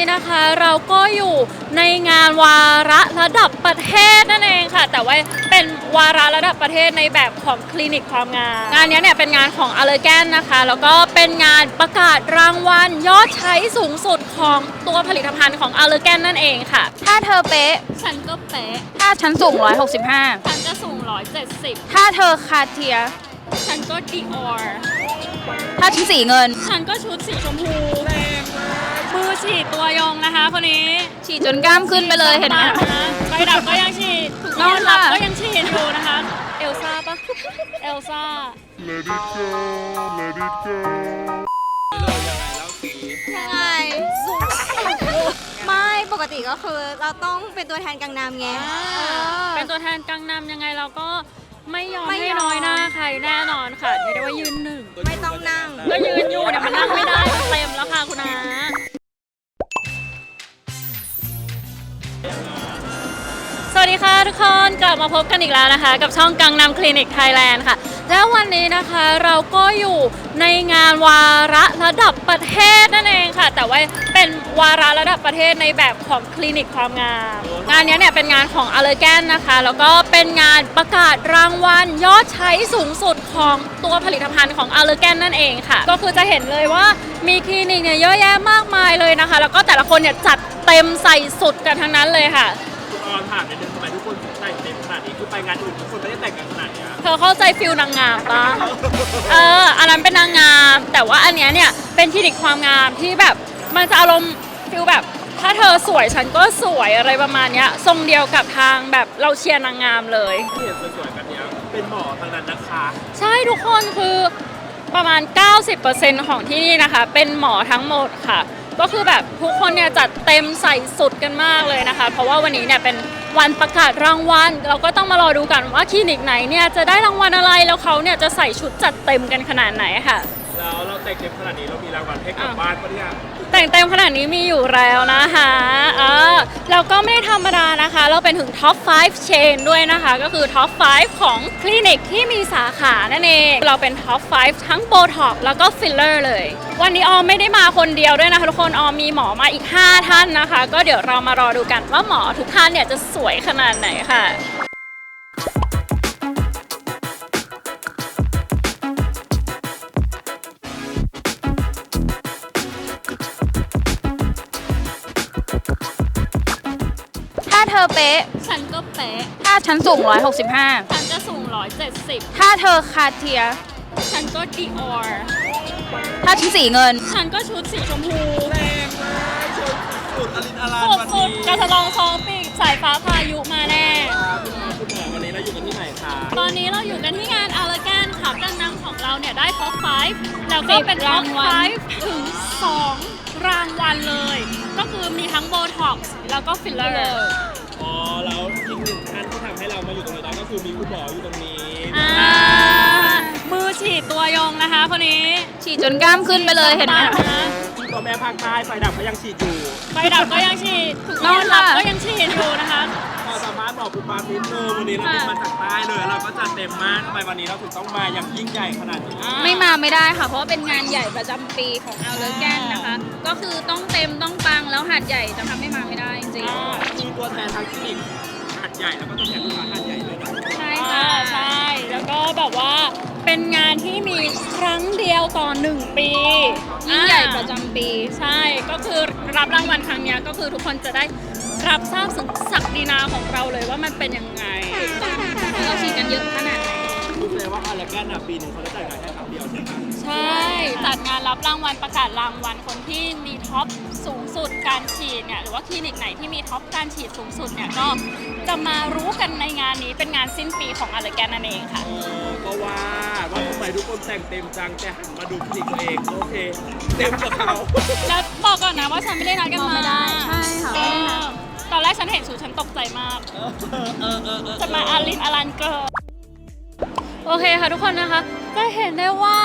นี้นะคะเราก็อยู่ในงานวาระระดับประเทศนั่นเองค่ะ แต่ว่าเป็นวาระระดับประเทศในแบบของคลินิกความงาม งานนี้เนี่ยเป็นงานของอเลแกนนะคะ แล้วก็เป็นงานประกาศรางวัลยอดใช้สูงสุดของตัวผลิตภัณฑ์ของอเลแกนนั่นเองค่ะ ถ้าเธอเป๊ะ ฉันก็เป๊ะ ถ้าฉันสูง 165 ฉันจะสูง 170 ถ้าเธอคาเทีย ฉันก็ดีออร์ถ้าฉันสีเงิน ฉันก็ชุดสีชมพู มือฉีดตัวยงนะคะคนนี้ฉีดจนกล้ามขึ้นไปเลยเห็นไหมใบดับก็ยังฉีดถุงนอนหลับค่ะก็ยังฉีดอยู่นะคะ เอลซ่าปะเอลซ่า Let it go, let it go. ยังไงไม่ปกติก็คือเราต้องเป็นตัวแทนกังนามไงเออ เป็นตัวแทนกังนำยังไงเราก็ไม่ยอมไม่ให้ยอม น้อยหน้าใครแน่นอนค่ะเรียกได้ว่ายืนหนึ่ง ไม่ต้องนั่ง ก็ยืนอยู่เนี่ยมันนั่งไม่ได้มันเต็มแล้วค่ะคุณอา สวัสดีค่ะทุกคนกลับมาพบกันอีกแล้วนะคะ กับช่องกังนำคลินิกไทยแลนด์ค่ะ แล้ววันนี้นะคะเราก็อยู่ในงานวาระระดับประเทศนั่นเองค่ะ แต่ว่าเป็นวาระระดับประเทศในแบบของคลินิกความงาม งานนี้เนี่ยเป็นงานของอเลแกนนะคะ แล้วก็เป็นงานประกาศรางวัลยอดใช้สูงสุดของตัวผลิตภัณฑ์ของอเลแกนนั่นเองค่ะ ก็คือจะเห็นเลยว่ามีคลินิกเนี่ยเยอะแยะมากมายเลยนะคะ แล้วก็แต่ละคนเนี่ยจัดเต็มใส่สุดกันทั้งนั้นเลยค่ะ ออนถามนิดนึงทำไมทุกคนถึงแต่งเต็มขนาดนี้คือไปงานอื่นทุกคนไม่ได้แต่งกันขนาดเนี้ยเธอเข้าใจฟิลนางงามปะเออ อันนั้นเป็นนางงาม แต่ว่าอันเนี้ยเนี่ยเป็นคลินิกความงามที่แบบมันจะอารมณ์ฟิลแบบ ถ้าเธอสวยฉันก็สวยอะไรประมาณเนี้ยทรงเดียวกับทางแบบเราเชียร์นางงามเลย ที่เห็นสวยๆกันเนี้ยเป็นหมอทางนั้นนะคะใช่ทุกคนคือประมาณ 90%ของที่นี่นะคะ เป็นหมอทั้งหมดค่ะ ก็คือแบบทุกคนเนี่ยจัดเต็มใส่สุดกันมากเลยนะคะ เพราะว่าวันนี้เนี่ยเป็นวันประกาศรางวัลเราก็ต้องมารอดูกันว่าคลินิกไหนเนี่ยจะได้รางวัลอะไรแล้วเขาเนี่ยจะใส่ชุดจัดเต็มกันขนาดไหนค่ะ แล้วเราแต่งเต็มขนาดนี้เรามีรางวัลให้กลับอะบ้านปะเนี่ย แต่งเต็มขนาดนี้มีอยู่แล้วนะคะเออแล้วก็ไม่ธรรมดานะคะ เราเป็นถึงท็อป5 chain ด้วยนะคะ ก็คือท็อป 5 ของคลินิกที่มีสาขานั่นเอง เราเป็นท็อป 5 ทั้งโบท็อกแล้วก็ฟิลเลอร์เลย วันนี้ออมไม่ได้มาคนเดียวด้วยนะคะ ทุกคนออมมีหมอมาอีก 5 ท่านนะคะ ก็เดี๋ยวเรามารอดูกันว่าหมอทุกท่านเนี่ยจะสวยขนาดไหนค่ะ ป๊ะ ฉันก็เป๊ะ ถ้าฉันสูง 165 ฉันจะสูง 170 ถ้าเธอคาเทีย ฉันก็ดีออร์ถ้าฉันสีเงิน ฉันก็ชุดสีชมพูแรงมากชนสุดอลินอลานสุดวันสุนี้ดกระทะลองซองปีกสายฟ้าพายุมาแน่ครับคุณหมอคุณหมอวันนี้เราอยู่กันที่ไหนคะตอนนี้เราอยู่กันที่งานอาร์แกนค่ะการนำของเราเนี่ยได้ท็อป5แล้วก็เป็นสิบท็อปรางวัล 5ถึง 2 รางวัลเลย ก็คือมีทั้งโบท็อกซ์แล้วก็ฟิลเลอร์ อ๋อแล้วอีกหนึ่งท่านที่ทำให้เรามาอยู่ตรงนี้ได้ก็คือมีคุณหมออยู่ตรงนี้ อ่ามือฉีดตัวยงนะคะคนนี้ฉีดจนกล้ามขึ้นไปเลยเห็นไหม ตัวแม่ภาคใต้ไฟดับก็ยังฉีดอยู่ไฟดับก็ยังฉีดถุงนอนหลับค่ะก็ยังฉีดอยู่นะคะขอสามารถบอกคุณปานิดนึงวันนี้เราเป็นมาจากใต้เลยเราก็จัดเต็มมากทำไมวันนี้เราถึงต้องมาอย่างยิ่งใหญ่ขนาดนี้ไม่มาไม่ได้ค่ะ เพราะว่าเป็นงานใหญ่ประจำปีของเอาเลแกนนะคะ ก็คือต้องเต็มต้องปังแล้วหาดใหญ่จะทำให้มาไม่ได้ จริงอ่ามีตัวแทนทางคลินิกหัดใหญ่แล้วก็ตัวแทนลูกค้าหัดใหญ่เลยนะๆใช่อ่าค่ะ ใช่ แล้วก็แบบว่าเป็นงานที่มีครั้งเดียวต่อหนึ่งปียิ่งใหญ่อ่าประจำปี ใช่ ก็คือรับรางวัลครั้งเนี้ยก็คือทุกคนจะได้รับทราบถึงศักดินาของเราเลยว่ามันเป็นยังไง เราฉีดกันเยอะขนาดไหนคือแสดงว่าอะไรแกนอะปีหนึ่งเขาจะจ่ายงานแค่ครั้งเดียวใช่ไหมใช่ จัดงานรับรางวัลประกาศรางวัลคนที่มีท็อปสูงสุดการฉีดเนี่ยหรือว่าคลินิกไหนที่มีท็อปการฉีดสูงสุดเนี่ยก็จะมารู้กันในงานนี้เป็นงานสิ้นปีของอเลแกนนั่นเองค่ะเออก็ว่าว่าทำไมทุกคนแต่งเต็มจังแต่หันมาดูคลินิกตัวเองโอเคเต็มกว่าเขาแล้วบอกก่อนนะว่าฉันไม่ได้นัดกันมาไม่ได้ใช่ค่ะไม่ได้นัดตอนแรกฉันเห็นชุดฉันตกใจมากจะมาอาลินอลันเกิร์ลโอเคค่ะทุกคนนะคะ จะเห็นได้ว่า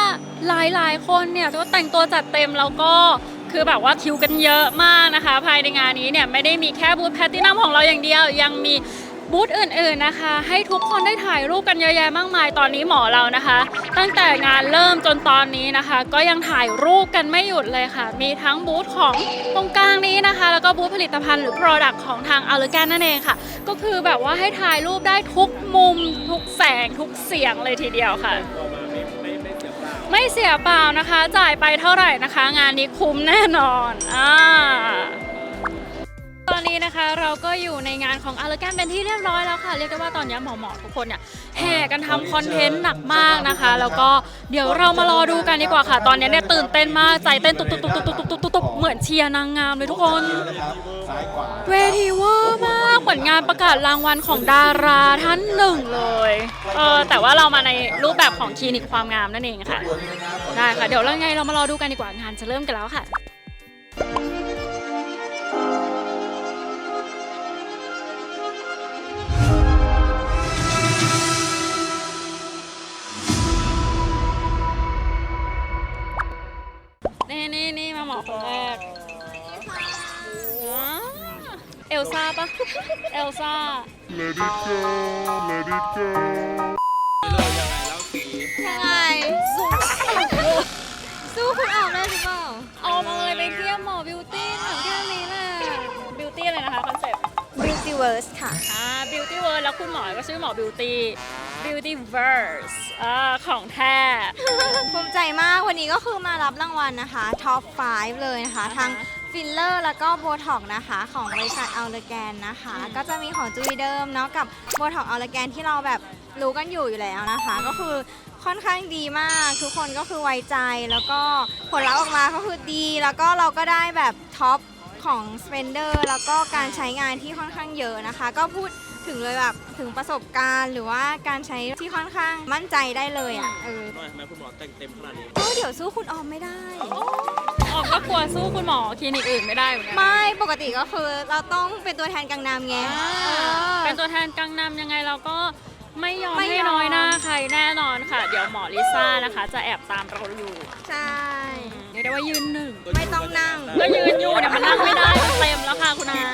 หลายๆคนเนี่ยก็แต่งตัวจัดเต็มแล้วก็คือแบบว่าคิวกันเยอะมากนะคะ ภายในงานนี้เนี่ยไม่ได้มีแค่บูธแพลตตินัมของเราอย่างเดียว ยังมีบูธอื่นๆนะคะ ให้ทุกคนได้ถ่ายรูปกันเยอะแยะมากมายตอนนี้หมอเรานะคะ ตั้งแต่งานเริ่มจนตอนนี้นะคะ ก็ยังถ่ายรูปกันไม่หยุดเลยค่ะ มีทั้งบูธของตรงกลางนี้นะคะ แล้วก็บูธผลิตภัณฑ์หรือ Product ของทางอ l ลแกนนั่นเองค่ะ ก็คือแบบว่าให้ถ่ายรูปได้ทุกมุม ทุกแสงทุกเสียงเลยทีเดียวค่ะ ไม่เสียเปล่านะคะ จ่ายไปเท่าไหร่นะคะ งานนี้คุ้มแน่นอนอ่า ตอนนี้นะคะเราก็อยู่ในงานของอาร์เกนเป็นที่เรียบร้อยแล้วค่ะ เรียกได้ว่าตอนนี้หมอหมอทุกคนเนี่ยแห่กันทำคอนเทนต์หนักมากนะคะ แล้วก็เดี๋ยวเรามารอดูกันดีกว่าค่ะ ตอนนี้เนี่ยตื่นเต้นมาก ใจเต้นตุ๊บตุ๊บตุ๊บตุ๊บตุ๊บตุ๊บตุ๊บเหมือนเชียร์นางงามเลยทุกคน เวทีเวอร์มากเหมือนงานประกาศรางวัลของดาราท่านหนึ่งเลยเออแต่ว่าเรามาในรูปแบบของคลินิกความงามนั่นเองค่ะได้ค่ะเดี๋ยวเราไงเรามารอดูกันดีกว่างานจะเริ่มกันแล้วค่ะ เอลซ่า Let it go, let it go. เลยยังไงแล้วสียังไง สู้สู้คุณออกได้หรือเปล่าเอามาเลยไปเที่ยวหมอบิวตี้ถามแค่นี้แหละบิวตี้อะไรนะคะคอนเซ็ปต์ Beauty Verse ค่ะ อ่า beauty world แล้วคุณหมอก็ชื่อหมอ beauty beauty verse อ่าของแท้ ภูมิใจมากวันนี้ก็คือมารับรางวัลนะคะท็อป5เลยนะคะอ่าฮะทั้ง ฟิลเลอร์แล้วก็โบท็อกนะคะของบริษัทอัลเลแกนนะคะอืมก็จะมีของจุยเดิมเนาะกับโบท็อกอัลเลแกนที่เราแบบรู้กันอยู่อยู่แล้วนะคะ ก็คือค่อนข้างดีมากทุกคนก็คือไว้ใจแล้วก็ผลลัพธ์ออกมาก็คือดี แล้วก็เราก็ได้แบบท็อปของ Spender แล้วก็การใช้งานที่ค่อนข้างเยอะนะคะ ก็พูดถึงเลยแบบถึงประสบการณ์ หรือว่าการใช้ที่ค่อนข้างมั่นใจได้เลยอะเออหน่อยทำไมคุณหมอแต่งเต็มขนาดนี้ก็เดี๋ยวสู้คุณออมไม่ได้ ออกก็กลัวสู้คุณหมอคลินิกอื่นไม่ได้เหมือนกันไม่ปกติก็คือเราต้องเป็นตัวแทนกังนามไงอ่าเออเป็นตัวแทนกังนำยังไงเราก็ไม่ยอมไม่ให้ยอมน้อยหน้าใครแน่นอนค่ะ เดี๋ยวหมอลิซ่านะคะ จะแอบตามเราอยู่ ใช่เรียกได้ว่ายืนหนึ่งไม่ต้องนั่ง ก็ยืนอยู่เนี่ยมันนั่งไม่ได้มันเต็มแล้วค่ะคุณอา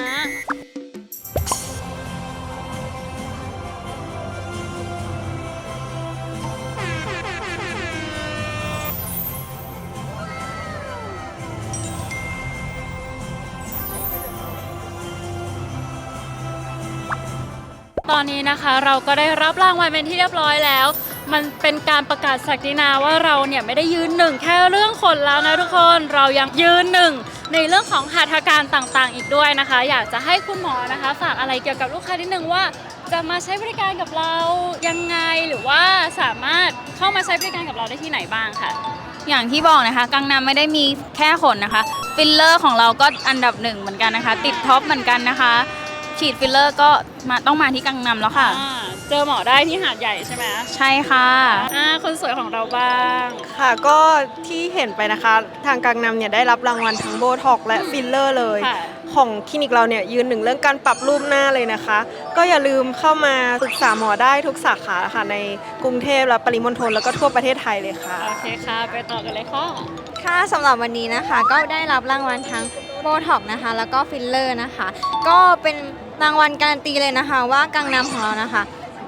ตอนนี้นะคะ เราก็ได้รับรางวัลเป็นที่เรียบร้อยแล้ว มันเป็นการประกาศศักดินาว่าเราเนี่ยไม่ได้ยืนหนึ่งแค่เรื่องคนแล้วนะทุกคนเรายังยืนหนึ่งในเรื่องของหัตถการต่างๆ อีกด้วยนะคะ อยากจะให้คุณหมอนะคะ ฝากอะไรเกี่ยวกับลูกค้านิดนึงว่า จะมาใช้บริการกับเรายังไงหรือว่าสามารถเข้ามาใช้บริการกับเราได้ที่ไหนบ้างค่ะอย่างที่บอกนะคะ กังนำไม่ได้มีแค่ขนนะคะ ฟิลเลอร์ของเราก็อันดับหนึ่งเหมือนกันนะคะ ติดท็อปเหมือนกันนะคะ ฉีดฟิลเลอร์ก็มาต้องมาที่กังนำแล้วค่ะ อ่าเจอหมอได้ที่หาดใหญ่ใช่ไหมใช่ค่ะ อ่าคนสวยของเราบ้าง ค่ะก็ที่เห็นไปนะคะทางกังนำเนี่ยได้รับรางวัลทั้งโบท็อกและฟิลเลอร์เลย ค่ะ ของคลินิกเราเนี่ยยืนหนึ่งเรื่องการปรับรูปหน้าเลยนะคะ ก็อย่าลืมเข้ามาปรึกษาหมอได้ทุกสาขาค่ะในกรุงเทพและปริมณฑลแล้วก็ทั่วประเทศไทยเลยค่ะ โอเคค่ะ ไปต่อกันเลยค่ะ ค่ะสำหรับวันนี้นะคะก็ได้รับรางวัลทั้งโบท็อกนะคะ แล้วก็ฟิลเลอร์นะคะ ก็เป็น รางวัลการันตีเลยนะคะ ว่ากังนำของเรานะคะ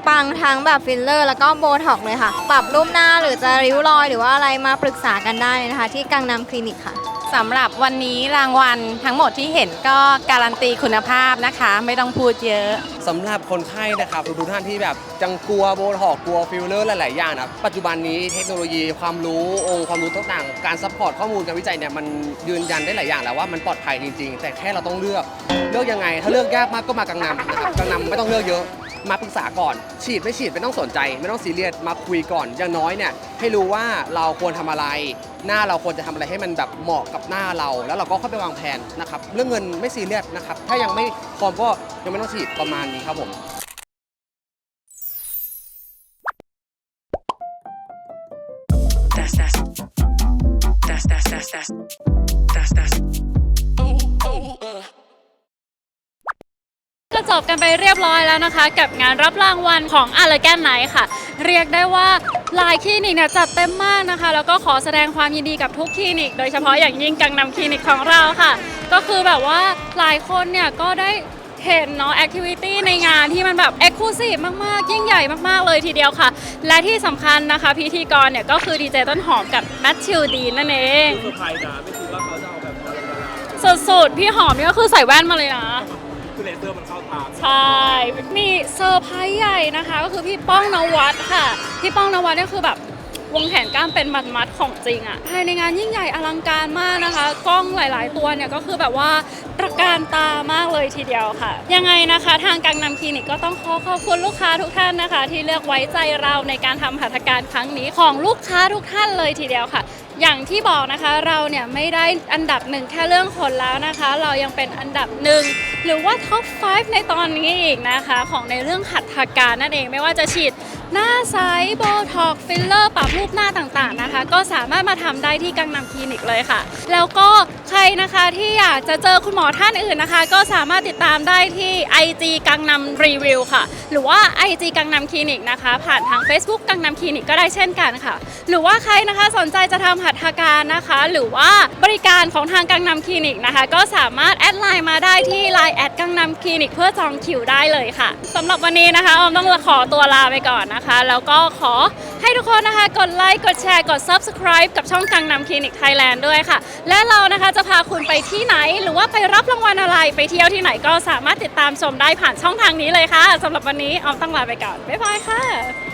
ปังทั้งแบบฟิลเลอร์แล้วก็โบท็อกเลยค่ะ ปรับรูปหน้าหรือจะริ้วรอยหรือว่าอะไรมาปรึกษากันได้เลยนะคะ ที่กังนำคลินิกค่ะสำหรับวันนี้รางวัลทั้งหมดที่เห็นก็การันตีคุณภาพนะคะ ไม่ต้องพูดเยอะสำหรับคนไข้นะครับทุกๆท่านที่แบบจังกลัวโบท็อกซ์กลัวฟิลเลอร์หลายๆอย่างนะครับปัจจุบันนี้เทคโนโลยีความรู้องค์ความรู้ต่างๆการซัพพอร์ตข้อมูลการวิจัยเนี่ยมันยืนยันได้หลายอย่างแล้วว่ามันปลอดภัยจริง ๆ แต่แค่เราต้องเลือกเลือกยังไง ถ้าเลือกยากมากก็มากังนำนะครับกังนำไม่ต้องเลือกเยอะ มาปรึกษาก่อน ฉีดไม่ฉีดไม่ต้องสนใจ ไม่ต้องซีเรียสมาคุยก่อนอย่างน้อยเนี่ยให้รู้ว่าเราควรทำอะไร หน้าเราควรจะทำอะไรให้มันแบบเหมาะกับหน้าเรา แล้วเราก็ค่อยไปวางแผนนะครับเรื่องเงินไม่ซีเรียสนะครับถ้ายังไม่พร้อมก็ยังไม่ต้องฉีดประมาณนี้ครับผม จบกันไปเรียบร้อยแล้วนะคะ กับงานรับรางวัลของอาร์แกนไนค่ะ เรียกได้ว่าหลายคลินิกเนี่ยจัดเต็มมากนะคะ แล้วก็ขอแสดงความยินดีกับทุกคลินิก โดยเฉพาะอย่างยิ่งกังนำคลินิกของเราค่ะ ก็คือแบบว่าหลายคนเนี่ยก็ได้เทเห็นเนาะแอคทิวิตี้ในงานที่มันแบบเอ็กซ์คลูซีฟมาก ๆ ยิ่งใหญ่มาก ๆ เลยทีเดียวค่ะ และที่สำคัญนะคะ พิธีกรเนี่ยก็คือดีเจต้นหอมกับแมทธิวดีนนั่นเองเซอร์ไพรส์นะไม่คิดว่าเขาจะเอาแบบอะไรมาสุดๆพี่หอมนี่ก็คือใส่แว่นมาเลยนะ คือเลเซอร์มันเข้าตาใช่มีเซอร์ไพรส์ใหญ่นะคะ ก็คือพี่ป้องนวัดค่ะ พี่ป้องนวัดเนี่ยคือแบบวงแขนกล้ามเป็นมัดๆของจริงอะภายในงานยิ่งใหญ่อลังการมากนะคะ กล้องหลาย ๆ ตัวเนี่ยก็คือแบบว่าตระการตามากเลยทีเดียวค่ะ ยังไงนะคะ ทางกังนำคลินิกก็ต้องขอขอบคุณลูกค้าทุกท่านนะคะ ที่เลือกไว้ใจเราในการทำหัตถการครั้งนี้ของลูกค้าทุกท่านเลยทีเดียวค่ะ อย่างที่บอกนะคะเราเนี่ยไม่ได้อันดับหนึ่งแค่เรื่องขนแล้วนะคะ เรายังเป็นอันดับหนึ่ง หรือว่าท็อป 5 ในตอนนี้อีกนะคะ ของในเรื่องหัตถการนั่นเองไม่ว่าจะฉีดหน้าใสโบท็อกฟิลเลอร์ปรับรูปหน้าต่างๆนะคะ ก็สามารถมาทำได้ที่กังนำคลินิกเลยค่ะ แล้วก็ใครนะคะที่อยากจะเจอคุณหมอท่านอื่นนะคะ ก็สามารถติดตามได้ที่ IG กังนำรีวิวค่ะ หรือว่า IG กังนำคลินิกนะคะ ผ่านทาง Facebook กังนำคลินิกก็ได้เช่นกันค่ะ หรือว่าใครนะคะสนใจจะทำหัตถการนะคะ หรือว่าบริการของทางกังนำคลินิกนะคะ ก็สามารถแอดไลน์มาได้ที่ Line แอดกังนำคลินิกเพื่อจองคิวได้เลยค่ะสำหรับวันนี้นะคะออมต้องขอตัวลาไปก่อนนะคะ แล้วก็ขอให้ทุกคนนะคะ กดไลค์กดแชร์กด Subscribe กับช่องกังนำคลินิกไทยแลนด์ด้วยค่ะ และเรานะคะจะพาคุณไปที่ไหน หรือว่าไปรับรางวัลอะไรไปเที่ยวที่ไหนก็สามารถติดตามชมได้ผ่านช่องทางนี้เลยค่ะสำหรับวันนี้ออมต้องลาไปก่อนบ๊ายบายค่ะ